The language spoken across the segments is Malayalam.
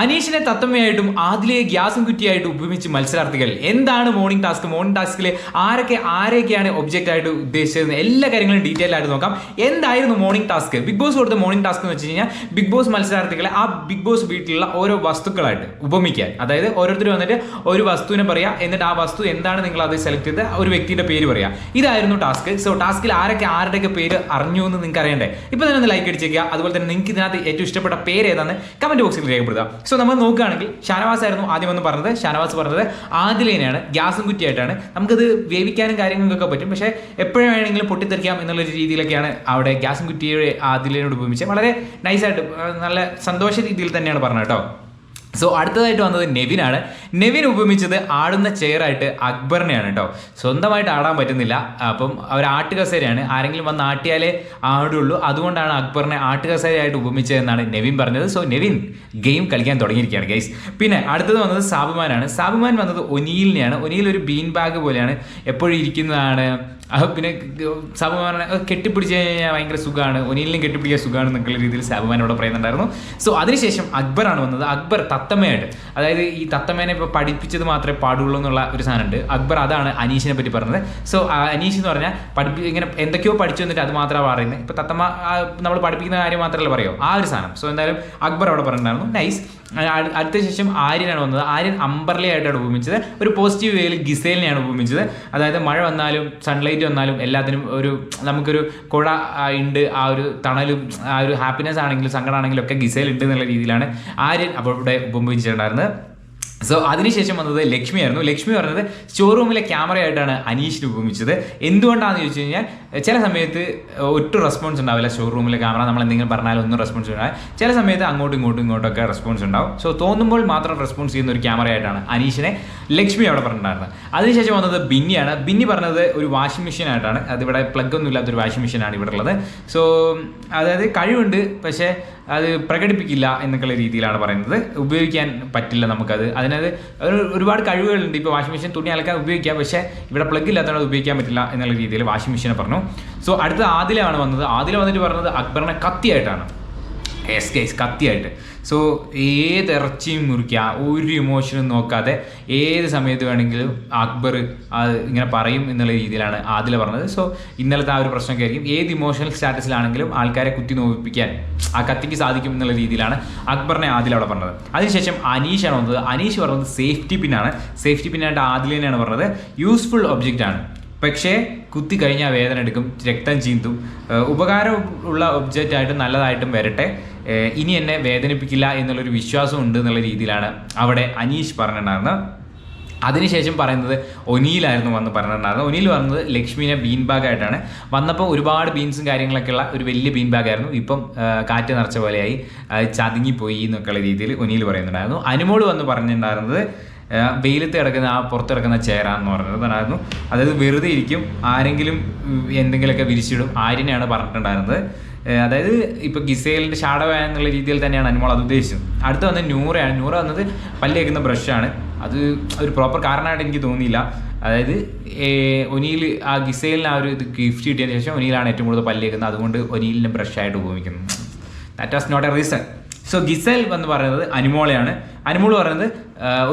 അനീഷിനെ തത്തമ്മയായിട്ടും ആദിലയെ ഗ്യാസും കുറ്റിയായിട്ടും ഉപയോഗിച്ച് മത്സരാർത്ഥികൾ. എന്താണ് മോർണിംഗ് ടാസ്ക് മോർണിംഗ് ടാസ്കിൽ ആരൊക്കെ ആരെയൊക്കെയാണ് ഒബ്ജക്റ്റ് ആയിട്ട് ഉദ്ദേശിച്ചത് എല്ലാ കാര്യങ്ങളും ഡീറ്റെയിൽ ആയിട്ട് നോക്കാം. എന്തായിരുന്നു മോർണിംഗ് ടാസ്ക് ബിഗ് ബോസ് കൊടുത്ത മോർണിംഗ് ടാസ്ക് എന്ന് വെച്ച് കഴിഞ്ഞാൽ ബിഗ് ബോസ് മത്സരാർത്ഥികളെ ആ ബിഗ് ബോസ് വീട്ടിലുള്ള ഓരോ വസ്തുക്കളായിട്ട് ഉപമിക്കാൻ. അതായത് ഓരോരുത്തർ വന്നിട്ട് ഒരു വസ്തുവിനെ പറയാം എന്നിട്ട് ആ വസ്തു എന്താണ് നിങ്ങൾ അത് സെലക്ട് ചെയ്ത് ഒരു വ്യക്തിയുടെ പേര് പറയാ. ഇതായിരുന്നു ടാസ്ക് സോ ടാസ്കിൽ ആരൊക്കെ ആരുടെയൊക്കെ പേര് അറിഞ്ഞു എന്ന് നിങ്ങൾക്ക് അറിയണ്ടേ ഇപ്പൊ തന്നെ ഒന്ന് ലൈക്ക് അടിച്ചേക്കുക. അതുപോലെ തന്നെ നിങ്ങൾക്ക് ഇതിനകത്ത് ഏറ്റവും ഇഷ്ടപ്പെട്ട പേര് ഏതാണെന്ന് കമന്റ് ബോക്സിൽ രേഖപ്പെടുത്തുക. സോ നമ്മൾ നോക്കുകയാണെങ്കിൽ ഷാനവാസ് ആയിരുന്നു ആദ്യം ഒന്ന് പറഞ്ഞത്. ഷാനവാസ് പറഞ്ഞത് ആദിലേനെയാണ്. ഗ്യാസും കുറ്റിയായിട്ടാണ്. നമുക്കത് വേവിക്കാനും കാര്യങ്ങൾക്കൊക്കെ പറ്റും. പക്ഷേ എപ്പോഴും വേണമെങ്കിലും പൊട്ടിത്തെറിക്കാം എന്നുള്ള ഒരു രീതിയിലൊക്കെയാണ് അവിടെ ഗ്യാസും കുറ്റിയുടെ ആദിലേനോട് ഉപയോഗിച്ച് വളരെ നൈസായിട്ട് നല്ല സന്തോഷ രീതിയിൽ തന്നെയാണ് പറഞ്ഞത് കേട്ടോ. സോ അടുത്തതായിട്ട് വന്നത് നെവിനാണ്. നെവിൻ ഉപമിച്ചത് ആടുന്ന ചെയറായിട്ട് അക്ബറിനെയാണ് കേട്ടോ സ്വന്തമായിട്ട് ആടാൻ പറ്റുന്നില്ല. അപ്പം അവർ ആട്ടുകസേരയാണ്. ആരെങ്കിലും വന്ന് ആട്ടിയാലേ ആടുള്ളൂ. അതുകൊണ്ടാണ് അക്ബറിനെ ആട്ടുകസേരയായിട്ട് ഉപമിച്ചതെന്നാണ് നെവിൻ പറഞ്ഞത്. സോ നെവിൻ ഗെയിം കളിക്കാൻ തുടങ്ങിയിരിക്കുകയാണ് ഗൈസ് പിന്നെ അടുത്തത് വന്നത് സാബുമാനാണ്. സാബുമാൻ വന്നത് ഒനിയിലിനെയാണ്. ഒനിയിൽ ഒരു ബീൻ ബാഗ് പോലെയാണ് എപ്പോഴും ഇരിക്കുന്നതാണ്. പിന്നെ സാബുമാനെ കെട്ടിപ്പിടിച്ച് കഴിഞ്ഞാൽ ഭയങ്കര സുഖമാണ്. ഒനിയിലിനും കെട്ടിപ്പിടിക്കാൻ സുഖമാണ് എന്നുള്ള രീതിയിൽ സാബുമാൻ ഇവിടെ പറയുന്നുണ്ടായിരുന്നു. സോ അതിനുശേഷം അക്ബറാണ് വന്നത്. അക്ബർ തത്തമ്മയായിട്ട്. അതായത് ഈ തത്തമ്മേനെ ഇപ്പോൾ പഠിപ്പിച്ചത് മാത്രമേ പാടുള്ളൂ എന്നുള്ള ഒരു സാധനമുണ്ട്. അക്ബർ അതാണ് അനീഷിനെ പറ്റി പറഞ്ഞത്. സോ അനീഷ് എന്ന് പറഞ്ഞാൽ പഠിപ്പി ഇങ്ങനെ എന്തൊക്കെയോ പഠിച്ചു വന്നിട്ട് അത് മാത്രമാണ് പറയുന്നത് ഇപ്പോൾ തത്തമ്മ നമ്മൾ പഠിപ്പിക്കുന്ന കാര്യം മാത്രമല്ല പറയോ ആ ഒരു സാധനം. സോ എന്തായാലും അക്ബർ അവിടെ പറഞ്ഞിട്ടുണ്ടായിരുന്നു. നൈസ് അടുത്ത ശേഷം ആര്യനാണ് വന്നത്. ആര്യൻ അമ്പർലയായിട്ടാണ് ഉപമിച്ചത്. ഒരു പോസിറ്റീവ് വേയിൽ ഗിസേലിനെയാണ് ഉപമിച്ചത്. അതായത് മഴ വന്നാലും സൺലൈറ്റ് വന്നാലും എല്ലാത്തിനും ഒരു നമുക്കൊരു കുഴ ഉണ്ട്. ആ ഒരു തണലും ആ ഒരു ഹാപ്പിനെസ് ആണെങ്കിലും സങ്കടമാണെങ്കിലും ഒക്കെ ഗിസേൽ ഉണ്ട് എന്നുള്ള രീതിയിലാണ് ആര്യൻ ഇവിടെ ഉപമിച്ചിട്ടുണ്ടായിരുന്നത്. സോ അതിനുശേഷം വന്നത് ലക്ഷ്മിയായിരുന്നു ലക്ഷ്മി പറഞ്ഞത് ഷോറൂമിലെ ക്യാമറയായിട്ടാണ് അനീഷ് ഉപമിച്ചത്. എന്തുകൊണ്ടാണെന്ന് ചോദിച്ചു കഴിഞ്ഞാൽ ചില സമയത്ത് ഒട്ടും റെസ്പോൺസ് ഉണ്ടാവില്ല ഷോറൂമിലെ ക്യാമറ നമ്മൾ എന്തെങ്കിലും പറഞ്ഞാലും ഒന്നും റെസ്പോൺസ് ഉണ്ടാവില്ല. ചില സമയത്ത് അങ്ങോട്ടും ഇങ്ങോട്ടും ഇങ്ങോട്ടൊക്കെ റെസ്പോൺസ് ഉണ്ടാവും. സോ തോന്നുമ്പോൾ മാത്രം റെസ്പോൺസ് ചെയ്യുന്ന ഒരു ക്യാമറയായിട്ടാണ് അനീഷിനെ ലക്ഷ്മി അവിടെ പറഞ്ഞിട്ടുണ്ടായിരുന്നത്. അതിനുശേഷം വന്നത് ബിന്നിയാണ്. ബിന്നി പറഞ്ഞത് ഒരു വാഷിംഗ് മെഷീൻ ആയിട്ടാണ്. അതിവിടെ പ്ലഗ് ഒന്നും ഇല്ലാത്തൊരു വാഷിംഗ് മെഷീനാണ് ഇവിടെ ഉള്ളത്. സോ അതായത് കഴിവുണ്ട് പക്ഷേ അത് പ്രകടിപ്പിക്കില്ല എന്നൊക്കെയുള്ള രീതിയിലാണ് പറയുന്നത്. ഉപയോഗിക്കാൻ പറ്റില്ല നമുക്കത്. അതിനത് അതിന് ഒരുപാട് കഴിവുകളുണ്ട്. ഇപ്പോൾ വാഷിംഗ് മെഷീൻ തുണി അലക്കാൻ ഉപയോഗിക്കാം. പക്ഷേ ഇവിടെ പ്ലഗ് ഇല്ലാത്തതുകൊണ്ട് ഉപയോഗിക്കാൻ പറ്റില്ല എന്നുള്ള രീതിയിൽ വാഷിംഗ് മെഷീനെ പറഞ്ഞു. സോ അടുത്ത ആദിലാണ് വന്നത്. ആദില വന്നിട്ട് പറഞ്ഞത് അക്ബറിനെ കത്തിയായിട്ടാണ്. കേസ് കത്തിയായിട്ട്. സോ ഏത് ഇറച്ചിയും മുറിക്കുക ഒരു ഇമോഷനും നോക്കാതെ ഏത് സമയത്ത് വേണമെങ്കിലും അക്ബർ ഇങ്ങനെ പറയും എന്നുള്ള രീതിയിലാണ് ആദില പറഞ്ഞത്. സോ ഇന്നലത്തെ ആ ഒരു പ്രശ്നമൊക്കെ ആയിരിക്കും. ഏത് ഇമോഷണൽ സ്റ്റാറ്റസിലാണെങ്കിലും ആൾക്കാരെ കുത്തി നോവിപ്പിക്കാൻ ആ കത്തിക്ക് സാധിക്കും എന്നുള്ള രീതിയിലാണ് അക്ബറിനെ ആദില അവിടെ പറഞ്ഞത്. അതിനുശേഷം അനീഷാണ് വന്നത്. അനീഷ് പറഞ്ഞത് സേഫ്റ്റി പിന്നാണ് സേഫ്റ്റി പിന്നായിട്ട് തന്നെയാണ് പറഞ്ഞത്. യൂസ്ഫുൾ ഒബ്ജക്റ്റ് ആണ്. പക്ഷേ കുത്തി കഴിഞ്ഞാൽ വേദന എടുക്കും രക്തം ചീന്തും. ഉപകാരമുള്ള ഒബ്ജക്റ്റ് ആയിട്ട് നല്ലതായിട്ടും വരട്ടെ. ഇനി എന്നെ വേദനിപ്പിക്കില്ല എന്നുള്ളൊരു വിശ്വാസം ഉണ്ട് എന്നുള്ള രീതിയിലാണ് അവിടെ അനീഷ് പറഞ്ഞിട്ടുണ്ടായിരുന്നത്. അതിനുശേഷം പറയുന്നത് ഒനിയിലായിരുന്നു വന്ന് പറഞ്ഞിട്ടുണ്ടായിരുന്നത്. ഒനിയിൽ വന്നത് ലക്ഷ്മിനെ ബീൻ ബാഗായിട്ടാണ് വന്നപ്പോൾ ഒരുപാട് ബീൻസും കാര്യങ്ങളൊക്കെ ഉള്ള ഒരു വലിയ ബീൻ ബാഗായിരുന്നു ഇപ്പം കാറ്റ് നിറച്ച പോലെയായി. ചതുങ്ങിപ്പോയി എന്നൊക്കെയുള്ള രീതിയിൽ ഒനിയിൽ പറയുന്നുണ്ടായിരുന്നു. അനുമോൾ വന്ന് പറഞ്ഞിട്ടുണ്ടായിരുന്നത് വെയിലത്ത് കിടക്കുന്ന ആ പുറത്ത് കിടക്കുന്ന ചേരാന്ന് പറഞ്ഞിട്ടുണ്ടായിരുന്നു. അതായത് വെറുതെ ഇരിക്കും. ആരെങ്കിലും എന്തെങ്കിലുമൊക്കെ വിരിച്ചിടും. ആര്യനെയാണ് പറഞ്ഞിട്ടുണ്ടായിരുന്നത്. അതായത് ഇപ്പോൾ ഗിസേലിന്റെ ഷാഡോ എന്നുള്ള രീതിയിൽ തന്നെയാണ് അനുമോൾ അത് ഉദ്ദേശിച്ചത്. അടുത്ത വന്നത് നൂറയാണ്. നൂറ വന്നത് പല്ലേക്കുന്ന ബ്രഷാണ്. അത് ഒരു പ്രോപ്പർ കാരണമായിട്ട് എനിക്ക് തോന്നിയില്ല. അതായത് ഒനിയിൽ ആ ഗിസേലിന് ആ ഒരു ഇത് ഗിഫ്റ്റ് കിട്ടിയതിന് ശേഷം ഒനിയിലാണ് ഏറ്റവും കൂടുതൽ പല്ലേക്കുന്നത് അതുകൊണ്ട് ഒനിയിലിനെ ബ്രഷായിട്ട് ഉപയോഗിക്കുന്നു that was not a reason so ഗിസൽ എന്ന് പറയുന്നത് അനുമോളയാണ്. അനുമോൾ പറയുന്നത്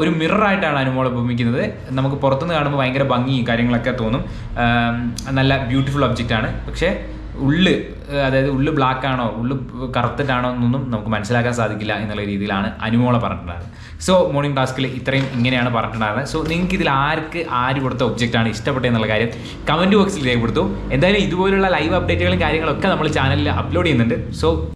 ഒരു മിററായിട്ടാണ് അനുമോൾ ഉപയോഗിക്കുന്നത് നമുക്ക് പുറത്തുനിന്ന് കാണുമ്പോൾ ഭയങ്കര ഭംഗിയും കാര്യങ്ങളൊക്കെ തോന്നും. നല്ല ബ്യൂട്ടിഫുൾ ഒബ്ജക്റ്റ് ആണ്. പക്ഷേ ഉള്ള് അതായത് ഉള്ള് ബ്ലാക്ക് ആണോ ഉള്ള് കറുത്തിട്ടാണോ എന്നൊന്നും നമുക്ക് മനസ്സിലാക്കാൻ സാധിക്കില്ല എന്നുള്ള രീതിയിലാണ് അനുമോളെ പറഞ്ഞിട്ടുണ്ടായിരുന്നത്. സോ മോർണിംഗ് ടാസ്കിൽ ഇത്രയും ഇങ്ങനെയാണ് പറഞ്ഞിട്ടുണ്ടായിരുന്നത്. സോ നിങ്ങൾക്ക് ഇതിൽ ആർക്ക് ആര് കൊടുത്ത ഒബ്ജക്റ്റ് ആണ് ഇഷ്ടപ്പെട്ടത് എന്നുള്ള കാര്യം കമന്റ് ബോക്സിൽ രേഖപ്പെടുത്തു. എന്തായാലും ഇതുപോലുള്ള ലൈവ് അപ്ഡേറ്റുകളും കാര്യങ്ങളൊക്കെ നമ്മൾ ചാനലിൽ അപ്ലോഡ് ചെയ്യുന്നുണ്ട്. സോ